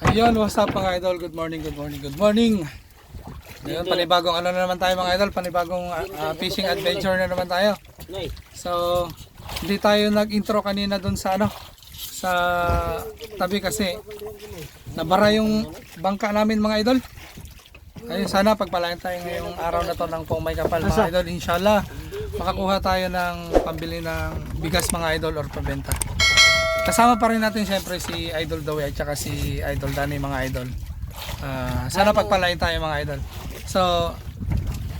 Ayun, what's up mga idol? Good morning, good morning, good morning. Ngayon, panibagong ano na naman tayo mga idol, panibagong ah, fishing adventure na naman tayo. So, hindi tayo nag-intro kanina doon sa ano, sa tabi kasi nabara yung bangka namin mga idol. Ayun, sana pagpalain tayo ngayong araw na to ng pong may kapal mga idol. Inshallah, makakuha tayo ng pambili ng bigas mga idol or pabenta. Kasama pa rin natin syempre si Idol Dawi at saka si Idol Danny mga idol. Ah, sana pagpalain tayo mga idol. So,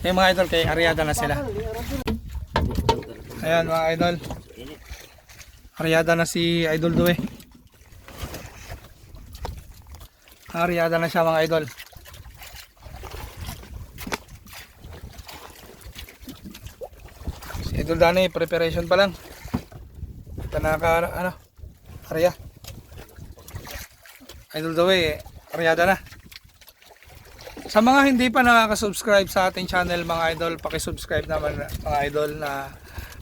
yung mga idol kay Ariada na sila. Ayan mga idol. Ariada na si Idol Due. Ariada na siya mga idol. Si Idol Dani, preparation pa lang. Tanaka, ano, Arya. Idol Due, Ariada na. Sa mga hindi pa nakaka-subscribe sa ating channel mga idol, paki-subscribe naman mga idol na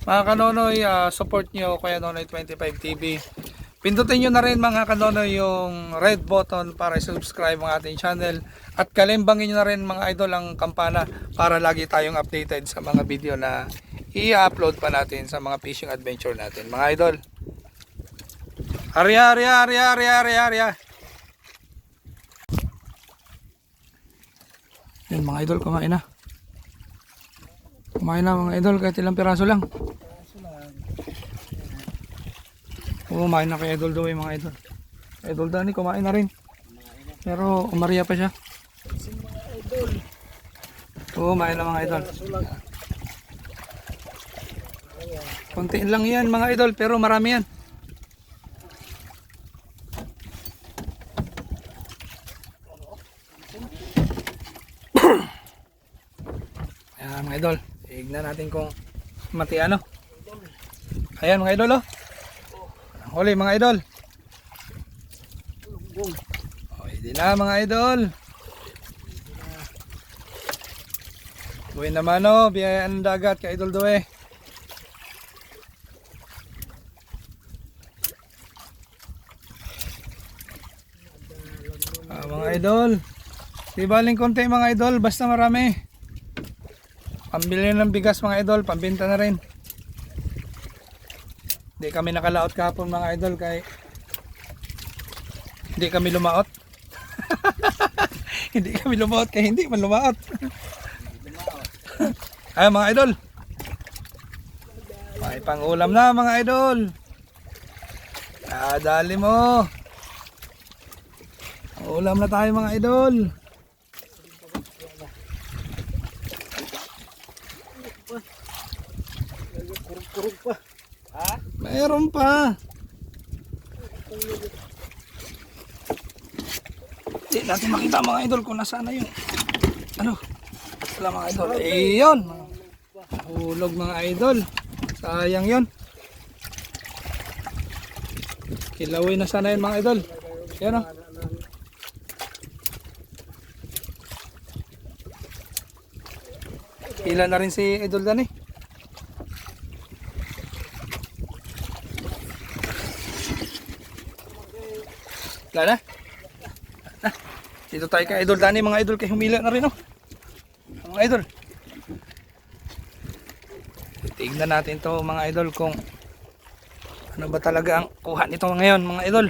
mga kanonoy, ah, support nyo kaya Nonoy 25 TV. Pindutin nyo na rin mga kanonoy yung red button para subscribe ang ating channel at kalimbangin nyo na rin mga idol ang kampana para lagi tayong updated sa mga video na i-upload pa natin sa mga fishing adventure natin mga idol. Arya, arya, arya, arya, arya, arya. Yan mga idol, kumain na. Kumain na mga idol, kahit ilang piraso lang. Kumain na kay Idol Doy mga idol. Idol Dani, kumain na rin. Pero umarya pa siya. Kumain na mga idol. Konti lang yan mga idol, pero marami yan. Ayan mga idol, tignan natin kung mati ano. Ayan mga idol oh. Huli mga idol. Oh, hindi na mga idol. Buhay naman oh, biyayaan ng dagat kay idol doe. Ah, mga idol. Di baling konti mga idol, basta marami. Pambili ng bigas mga idol, pambenta na rin. Hindi kami nakalaot kahapon mga idol kay hindi kami lumaot. hindi kami lumaot kaya hindi man lumaot. Ay mga idol. May pangulam na mga idol. Ah, dali mo. Ulam na tayo mga idol. Kurog pa. Ha? Mayroon pa. Hindi natin makita mga idol kung nasaan na yun. Ano? Wala mga idol. Ayun. Hulog mga idol. Sayang yun. Kilawin na sana yun mga idol. Yan o. Hila na rin si idol Dan eh. Wala na. Dito tayo kay Idol Dani mga idol kay humila na rin oh. Mga idol. Tignan natin to mga idol kung ano ba talaga ang kuha nito ngayon mga idol.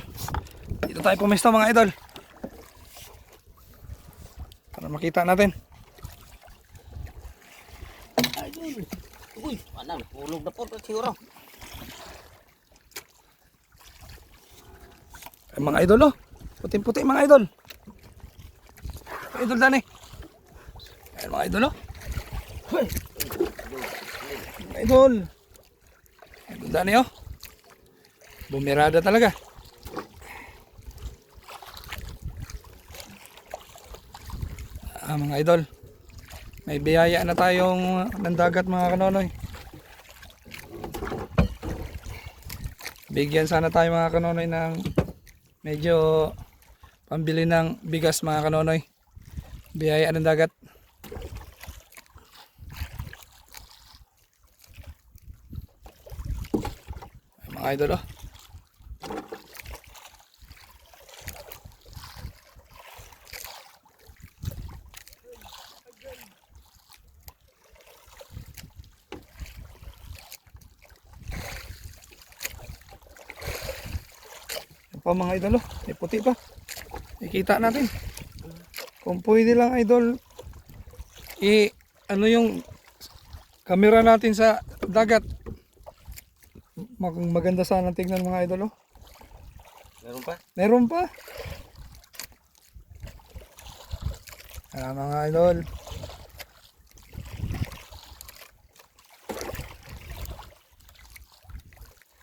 Dito tayo pumesto mga idol. Para makita natin. Idol. Uy, anang, hulog na po siguro. Ay, mga idol oh. Puting-puti mga idol. Idol Dani. Ay, mga idol oh. Hoy. Mga idol. Idol Dani oh. Bumirada talaga. Ah, mga idol. May biyaya na tayong nandagat mga kanonoy. Bigyan sana tayo mga kanonoy ng medyo pambili ng bigas mga kanonoy. Biyaya ng dagat. Mga idol oh pa mga idol oh. May puti pa. Ikita natin. Kung pwede lang idol, i ano yung camera natin sa dagat. Mag maganda sana tingnan mga idol oh. Meron pa? Meron pa. Ayan mga idol.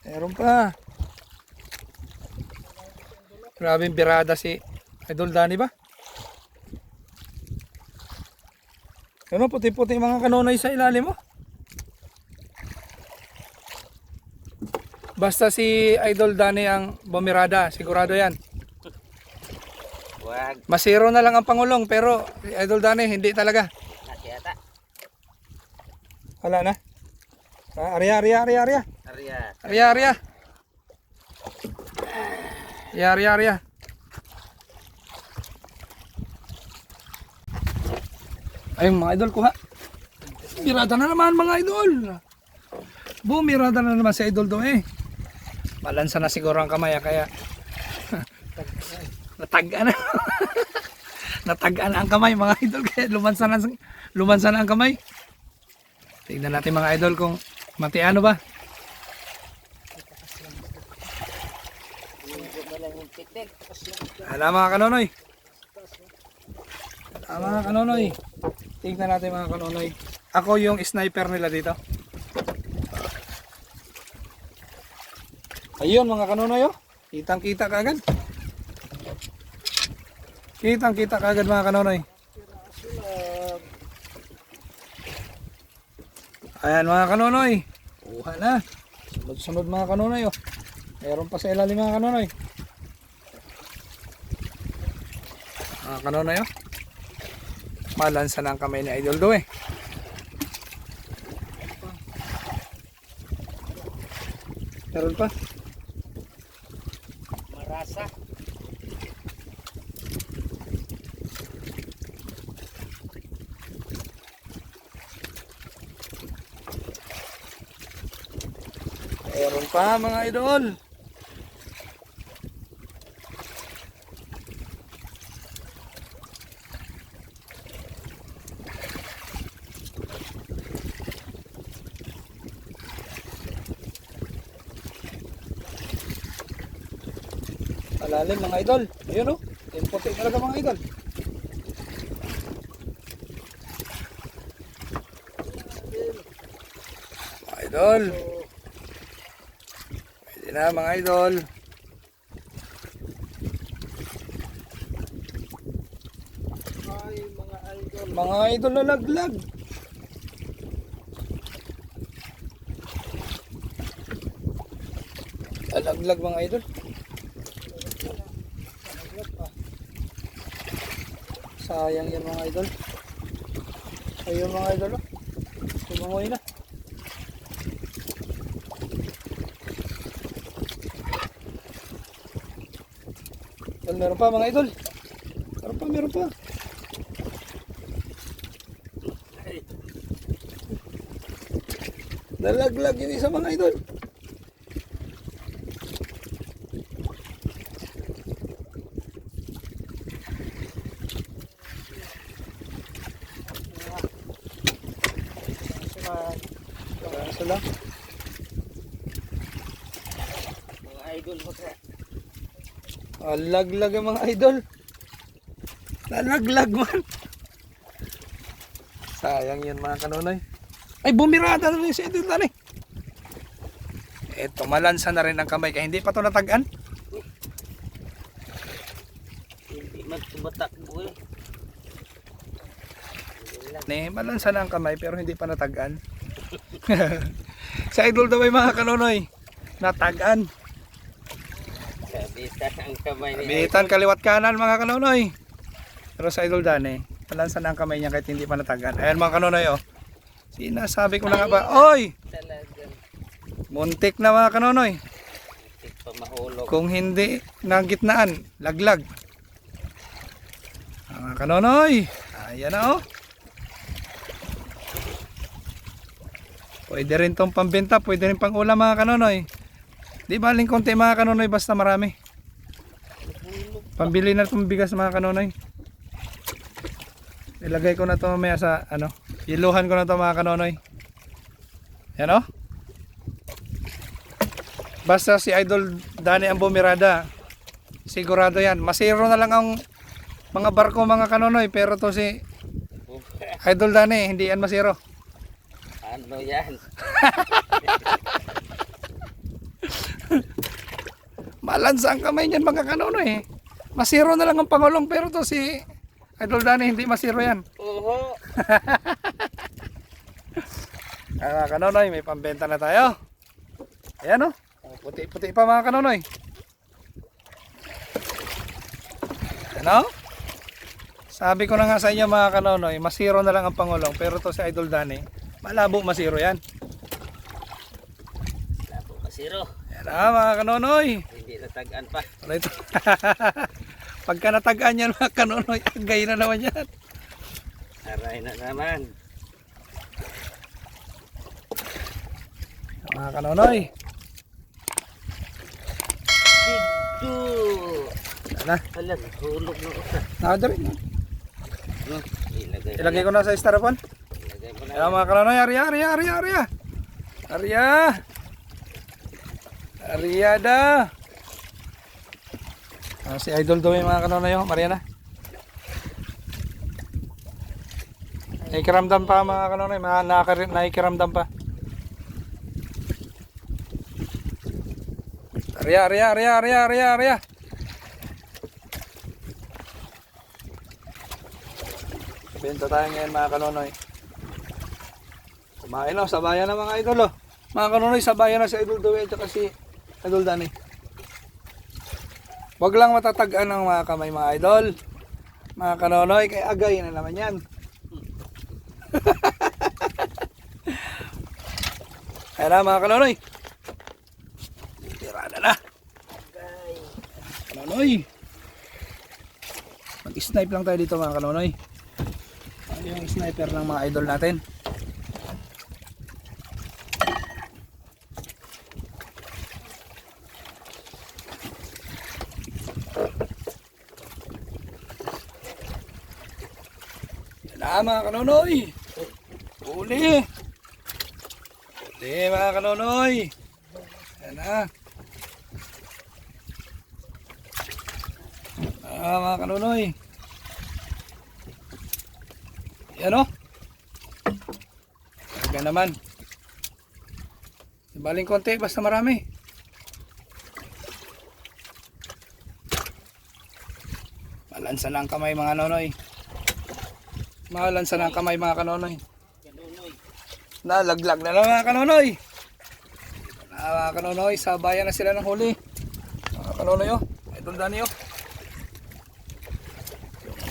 Meron pa. Grabe birada si Idol Dani ba? Ano puti-puti mga kanonay sa ilalim mo? Basta si Idol Dani ang bumirada, sigurado yan. Wag. Masiro na lang ang Pangulong pero si Idol Dani hindi talaga. Nasi ata. Wala na. Ah, Arya, arya, arya, arya. Arya. Arya, arya. Arya, arya, arya. Ayun mga idol, kuha. Mirada na naman mga idol. Bumirada na naman si idol do eh. Balansa na siguro ang kamay ah, kaya natagaan na. natagaan na ang kamay mga idol kaya lumansa na, lumansa na ang kamay. Tignan natin mga idol kung matiano ba. Hala mga kanonoy. Hala mga kanonoy. Tignan natin mga kanonoy. Ako yung sniper nila dito. Ayun mga kanonoy oh. Kitang kita kagad. Kitang kita kagad mga kanonoy. Ayan mga kanonoy. Kuha na. Sunod-sunod mga kanonoy oh. Meron pa sa ilalim mga kanonoy. Mga kanonoy oh. Malansa na ang kamay ni Idol do eh. Meron pa. Marasa. Meron pa mga idol. Malalim mga idol. Ayun oh. Yung puti talaga mga idol. Mga idol. Pwede na mga idol. Mga idol na laglag. Alaglag mga idol. Sayang yan mga idol. Ayun mga idol. oh. Tumangoy na. Idol, meron pa mga idol. Meron pa, meron pa. Nalaglag yun isa mga idol. Kaso lang. Mga idol mo sa. Alaglag ang mga idol. Nalaglag man. Sayang yun mga kanonoy. Ay bumirada na rin si idol tani. Eto malansa na rin ang kamay kaya hindi pa to natagan. Hindi magsubatak boy. Ne, malansa na ang kamay pero hindi pa natagan. sa idol daw ay mga kanonoy. Natagan. Ang kamay ni Bitan kaliwat kanan mga kanonoy. Pero sa idol dani, malansa na ang kamay niya kahit hindi pa natagan. Ayan mga kanonoy oh. Sinasabi ko na nga ba, oy! Talagang Muntik na mga kanonoy. hindi pa mahulog. Kung hindi ng gitnaan, laglag. Mga kanonoy, ayan na oh. Pwede rin tong pambenta, pwede rin pang ulam mga kanonoy. Di baling konti mga kanonoy basta marami. Pambili na itong bigas mga kanonoy. Ilagay ko na to mamaya sa ano. Iluhan ko na to mga kanonoy. Yan o. Basta si Idol Dani ang bumirada. Sigurado yan. Masiro na lang ang mga barko mga kanonoy. Pero to si Idol Dani, hindi yan masiro. Ano yan? Malansa ang kamay niyan mga kanonoy. Masiro na lang ang Pangulong. Pero to si Idol Dani, hindi masiro yan. Oo. Ah, kanonoy, may pambenta na tayo. Ayan o. Oh. Puti-puti pa mga kanonoy. Ano? Sabi ko na nga sa inyo mga kanonoy, masiro na lang ang Pangulong. Pero to si Idol Dani, malabo masiro yan. Labo kasiro. Yan ah mga kanonoy. Hindi natagaan pa. Ano ito? Pagka natagaan yan mga kanonoy, agay na naman yan. Aray na naman. Mga kanonoy. Dito. Ala, Wala, hulog na usa. nakadari. No, ilagay. Ilagay ko na sa styrofoam. Ilagay mo na. Ayan mga kanonoy, arya, arya, arya, arya. Arya. Ariada. Ah, si Idol daw yung mga kanonoy, oh, Mariana. Nakikiramdam pa mga kanonoy, mga nakikiramdam pa. Arya, arya, arya, arya, arya, arya. Benta tayo ngayon mga kanonoy. Kumain na, sabayan na mga idol oh. Mga kanonoy, sabayan na si Idol Dawei at si Idol Dani. Huwag lang matatagaan ng mga kamay mga idol. Mga kanonoy, kay agay na naman yan. Kaya na mga kanonoy. Tirada na. Kanonoy. Mag-snipe lang tayo dito mga kanonoy. Ano yung sniper ng mga idol natin? Na mga kanonoy. Uli. Uli mga kanonoy. Yan na. Ah, mga kanonoy. Yan o. Talaga naman. Baling konti, basta marami. Malansa na ang kamay mga nonoy. Malansa na ang kamay mga kanonoy. Nalaglag na lang mga kanonoy. Ah, mga kanonoy, sa bayan na sila ng huli. Mga kanonoy oh. Idol Dani oh.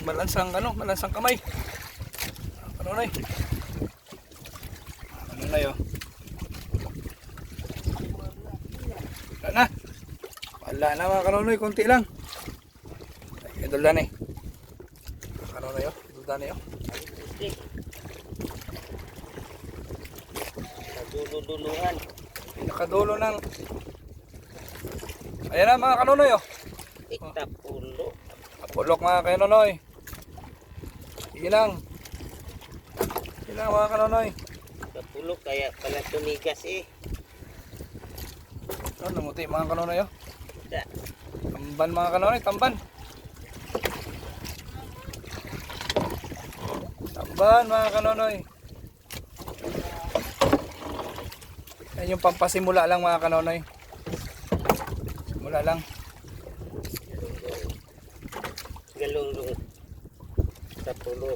Malansang ano, malansang kamay. Mga kanonoy. Mga kanonoy oh. Wala na. Wala na mga kanonoy, konti lang. Idol Dani. Mga kanonoy oh. Idol Dani oh. Naduluduluhan. Pinakadulo ng Ayan na mga kanonoy oh. Itapulo. Kapulok mga kanonoy. Sige lang. Sige lang mga kanonoy. Kapulo kaya pala tumigas eh. Oh, namuti mga kanonoy oh. Da. Tamban mga kanonoy, tamban. Tamban mga kanonoy. Yan yung pampasimula lang mga kanonoy. Simula lang. Galunglong. Tapulo.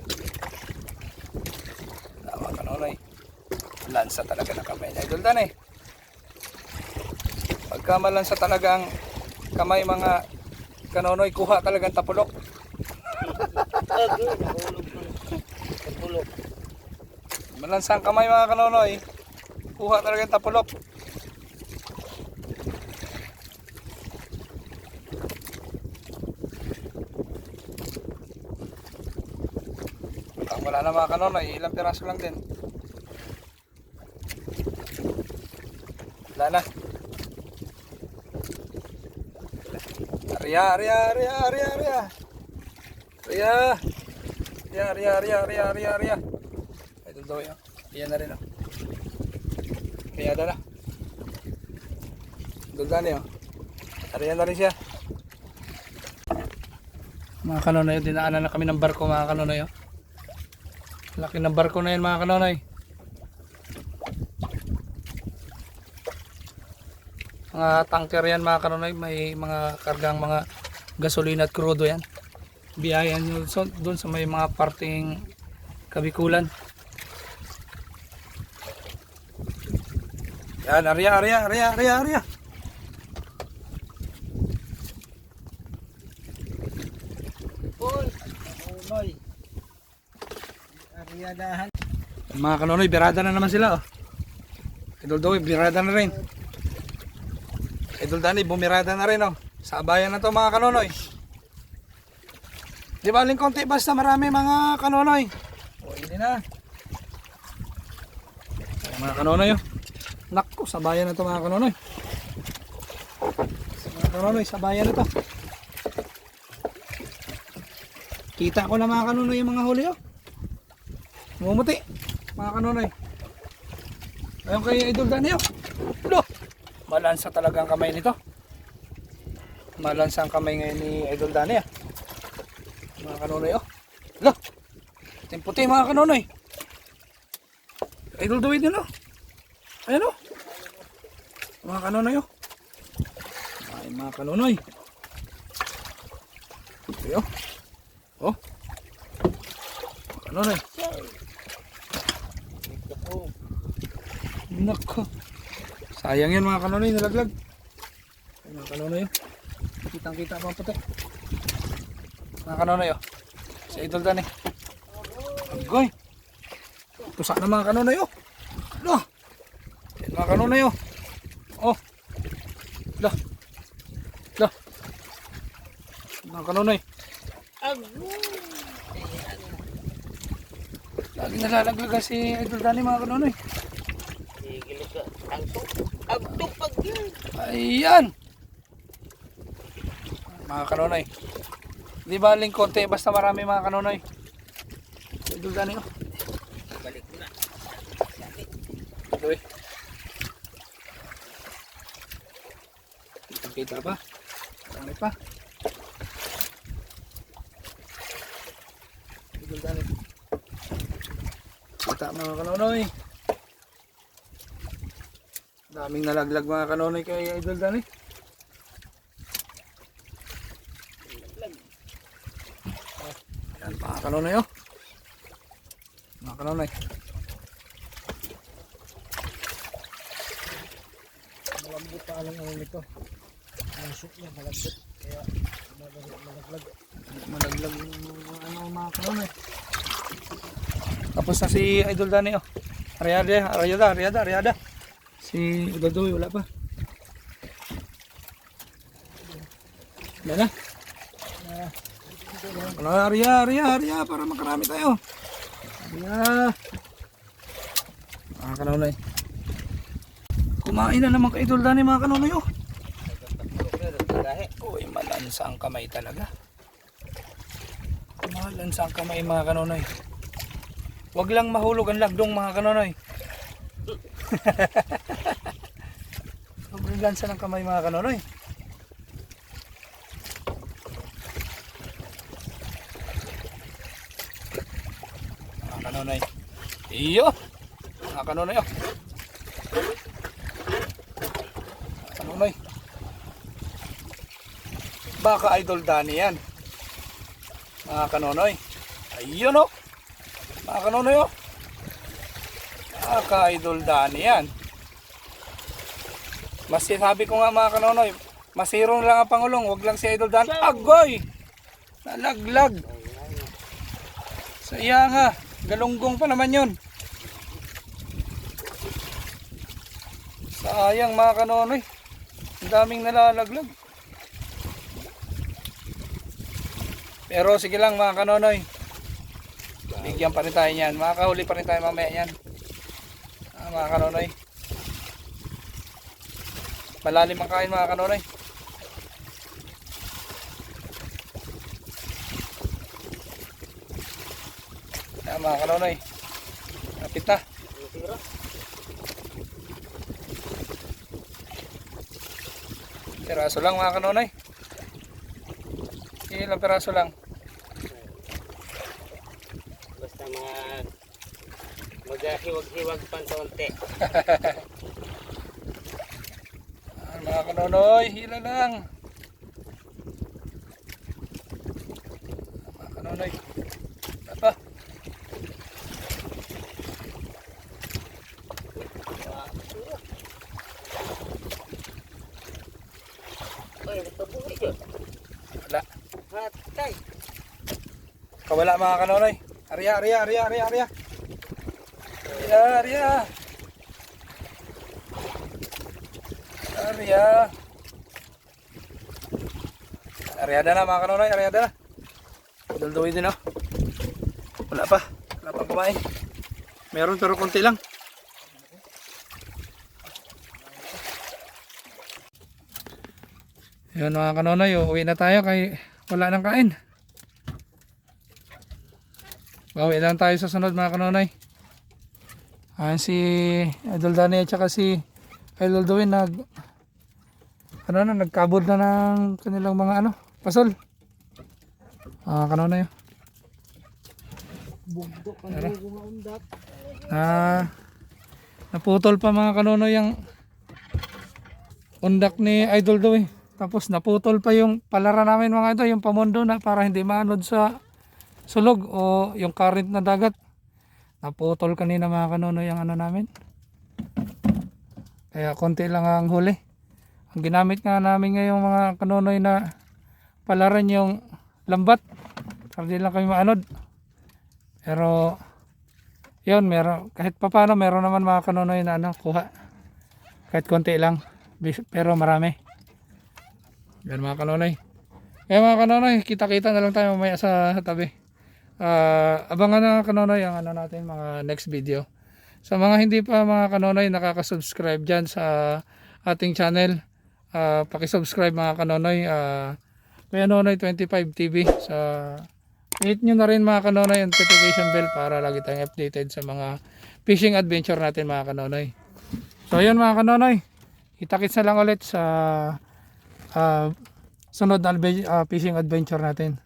Tama kanonoy. Lansa talaga ng kamay na idol dan eh. Pagka malansa talaga ang kamay mga kanonoy, kuha talagang tapulok. Ago, nahulog ng tapulo. Malansa ang kamay mga kanonoy, kuha talagang tapulok. Ang wala na mga kanonoy, ilang piraso lang din. Wala na. Arya, arya, arya, arya, arya. Arya. Arya, arya, arya, arya, arya, arya. Ito daw yan. Ayan na rin oh. Kaya na. Dulda niyo. Arya na rin siya. Mga kanonoy, dinaanan na kami ng barko mga kanonoy. Oh. Laki ng barko na yan mga kanonoy. Mga tanker yan mga kanonoy. May mga kargang mga gasolina at krudo yan. Biyayan nyo doon sa may mga parting kabikulan. Yan, arya, arya, arya, arya, arya. Unoy. Ariadahan. Mga kanonoy, birada na naman sila oh. Idol Doy, birada na rin. Idol Dani, bumirada na rin oh. Sa abayan na to mga kanonoy. Di ba aling konti basta marami mga kanonoy. O, hindi na. Mga kanonoy oh. Nakko, sa bayan na to mga kanonoy. Mga kanonoy, sa bayan na to. Kita ko na mga kanonoy yung mga huli oh. Mumuti. Mga kanonoy. Ayun kay Idol Daniel. Lo! Malansa talaga ang kamay nito. Malansa ang kamay ngayon ni Idol Daniel. Mga kanonoy oh. Lo! Timputi mga kanonoy. Idol Dawid din oh. Ayan oh. Mga kanonoy oh. Ay mga kanonoy. Ayo. Oh. Mga kanonoy. Nako. Sayang yan mga kanonoy, nalaglag. Ay, mga kanonoy oh. Kitang kita pa puti. Mga kanonoy oh. Si Idol Dan eh. Agoy. Tusa na mga kanonoy oh. Yan mga kanonoy oh. Oh. Lo. Lo. Mga kanonoy. Lagi nalalaglagan si Idol Dani mga kanonoy. Gigilig ka. Ang to. Ang tupag yan. Ayan. Mga kanonoy. Di ba aling konti basta marami mga kanonoy. Idol gani oh. Balik mo na. Ito eh. Kita pa. Marami pa. Idol gani. Kita mga kanonoy. Daming nalaglag mga kanonoy kay Idol gani. Yan mga kanonoy oh. Mga kanonoy. Malambot pa alang ano nito. Soup niya malambot. Kaya malaglag. malaglag yung ano mga kanonoy. Tapos na si Idol Dani oh. Ariada, Ariada, Ariada, Ariada. Si Idol wala pa. Wala na. Ano, Aria, Aria, Aria, para makarami tayo. Aria. Mga kanonoy. Kumain na naman kay Idol Dani mga kanonoy oh. Uy, malansa ang kamay talaga. Malansa ang kamay mga kanonoy. Huwag lang mahulog ang lagdong mga kanonoy. Sobrang lansa ng kamay mga kanonoy. Mga kanonoy. Iyo! Mga kanonoy oh. Mga kanonoy. Baka idol Dani yan. Mga kanonoy. Ayun oh. Mga kanonoy oh. Baka idol Dani yan. Mas sabi ko nga mga kanonoy, masirong lang ang Pangulong, wag lang si Idol Dan. Agoy! Nalaglag. Sayang ha. Galunggong pa naman yun. Sayang mga kanonoy. Ang daming nalalaglag. Pero sige lang mga kanonoy. Bigyan pa rin tayo niyan. Makakahuli pa rin tayo mamaya niyan. Ah, mga kanonoy. Malalim ang kain mga kanonoy. Ah, mga kanonoy. Kapit na. Piraso lang mga kanonoy. Ilang piraso lang. Maghiwag-hiwag pa konti. Ah, mga kanonoy, hila lang. Mga kanonoy. Apa? Oy, nagpabuhay yun. Wala. Hatay. Kawala mga kanonoy. Arya, arya, arya, arya, arya. Arya, arya. Arya. Arya na mga kanonoy, arya na. Dulduwi din oh. Wala pa. Wala pa kumain. Meron pero konti lang. Yun mga kanonoy, uwi na tayo kay wala nang kain. Bawi lang tayo sa sunod mga kanonoy. Ayan si Idol Danny at saka si Idol Duwin nag ano na, nagkabod na ng kanilang mga ano, pasol. Ah, kanonoy. oh. Bugdo ka Tara. na mga undat. Ah, naputol pa mga kanonoy yung undak ni Idol Duwin. Tapos naputol pa yung palara namin mga ito, yung pamundo na para hindi maanod sa sulog o yung current na dagat. Naputol kanina mga kanonoy yung ano namin. Kaya konti lang ang huli. Ang ginamit nga namin ngayong mga kanonoy na palaran yung lambat. Para di lang kami maanod. Pero yun, meron, kahit papano meron naman mga kanonoy na ano, kuha. Kahit konti lang. Pero marami. Yan mga kanonoy. Kaya mga kanonoy, kita-kita na lang tayo mamaya sa tabi. Ah, abangan na kanonoy ang ano natin mga next video. Sa mga hindi pa mga kanonoy nakaka-subscribe dyan sa ating channel, ah, paki-subscribe mga kanonoy. Uh, Kuya Nonoy 25 TV sa hit nyo na rin mga kanonoy ang notification bell para lagi tayong updated sa mga fishing adventure natin mga kanonoy. So yun mga kanonoy, kita-kits na lang ulit sa ah, sunod na ah, fishing adventure natin.